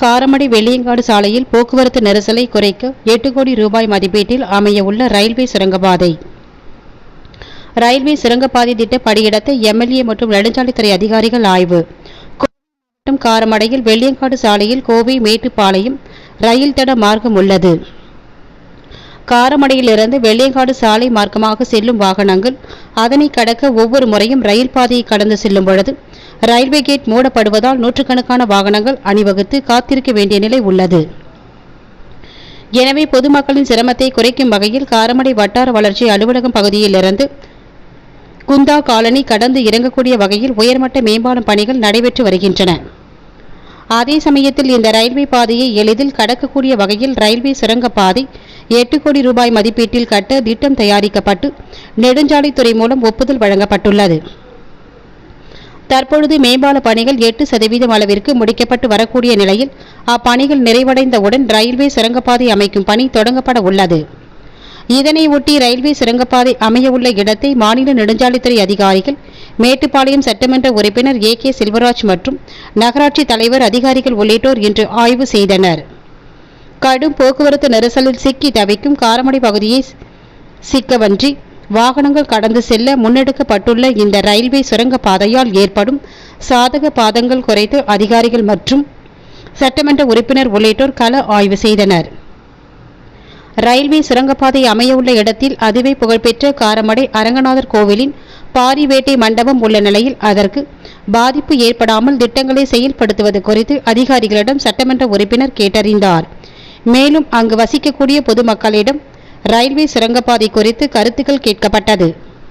காரமடை வெள்ளியங்காடு சாலையில் போக்குவரத்து நெரிசலை குறைக்க எட்டு கோடி ரூபாய் மதிப்பீட்டில் அமைய உள்ள ரயில்வே சுரங்கப்பாதை. ரயில்வே சுரங்கப்பாதை திட்ட படியிடத்தை எம்எல்ஏ மற்றும் நெடுஞ்சாலைத்துறை அதிகாரிகள் ஆய்வு. கோவை காரமடையில் வெள்ளியங்காடு சாலையில் கோவை மேட்டுப்பாளையம் ரயில் தட மார்க்கம் உள்ளது. காரமடையிலிருந்து வெள்ளியங்காடு சாலை மார்க்கமாக செல்லும் வாகனங்கள் அதனை கடக்க ஒவ்வொரு முறையும் ரயில் பாதையை கடந்து செல்லும் பொழுது ரயில்வே கேட் மூடப்படுவதால் நூற்றுக்கணக்கான வாகனங்கள் அணிவகுத்து காத்திருக்க வேண்டிய நிலை உள்ளது. எனவே பொதுமக்களின் சிரமத்தை குறைக்கும் வகையில் காரமடை வட்டார வளர்ச்சி அலுவலகம் பகுதியிலிருந்து குந்தா காலனி கடந்து இறங்கக்கூடிய வகையில் உயர்மட்ட மேம்பாலம் பணிகள் நடைபெற்று வருகின்றன. அதே சமயத்தில் இந்த ரயில்வே பாதையை எளிதில் கடக்கக்கூடிய வகையில் ரயில்வே சுரங்கப்பாதை எட்டு கோடி ரூபாய் மதிப்பீட்டில் கட்ட திட்டம் தயாரிக்கப்பட்டு நெடுஞ்சாலைத்துறை மூலம் ஒப்புதல் வழங்கப்பட்டுள்ளது. தற்பொழுது மேம்பால பணிகள் எட்டு சதவீதம் அளவிற்கு முடிக்கப்பட்டு வரக்கூடிய நிலையில் அப்பணிகள் நிறைவடைந்தவுடன் ரயில்வே சுரங்கப்பாதை அமைக்கும் பணி தொடங்கப்பட உள்ளது. இதனை ஒட்டி ரயில்வே சுரங்கப்பாதை அமையவுள்ள இடத்தை மாநில நெடுஞ்சாலைத்துறை அதிகாரிகள் மேட்டுப்பாளையம் சட்டமன்ற உறுப்பினர் ஏ கே செல்வராஜ் மற்றும் நகராட்சி தலைவர் அதிகாரிகள் உள்ளிட்டோர் இன்று ஆய்வு செய்தனர். கடும் போக்குவரத்து நெரிசலில் சிக்கி தவிக்கும் காரமடை பகுதியை சிக்கவன்றி வாகனங்கள் கடந்து செல்ல முன்னெடுக்கப்பட்டுள்ள இந்த ரயில்வே சுரங்க பாதையால் ஏற்படும் சாதக பாதங்கள் குறைத்து அதிகாரிகள் மற்றும் சட்டமன்ற உறுப்பினர் உள்ளிட்டோர் கள ஆய்வு செய்தனர். ரயில்வே சுரங்கப்பாதை அமையவுள்ள இடத்தில் அதுவே புகழ்பெற்ற காரமடை அரங்கநாதர் கோவிலின் பாரிவேட்டை மண்டபம் உள்ள நிலையில் அதற்கு பாதிப்பு ஏற்படாமல் திட்டங்களை செயல்படுத்துவது குறித்து அதிகாரிகளிடம் சட்டமன்ற உறுப்பினர் கேட்டறிந்தார். மேலும் அங்கு வசிக்கக்கூடிய பொதுமக்களிடம் ரயில்வே சுரங்கப்பாதை குறித்து கருத்துக்கள் கேட்கப்பட்டது.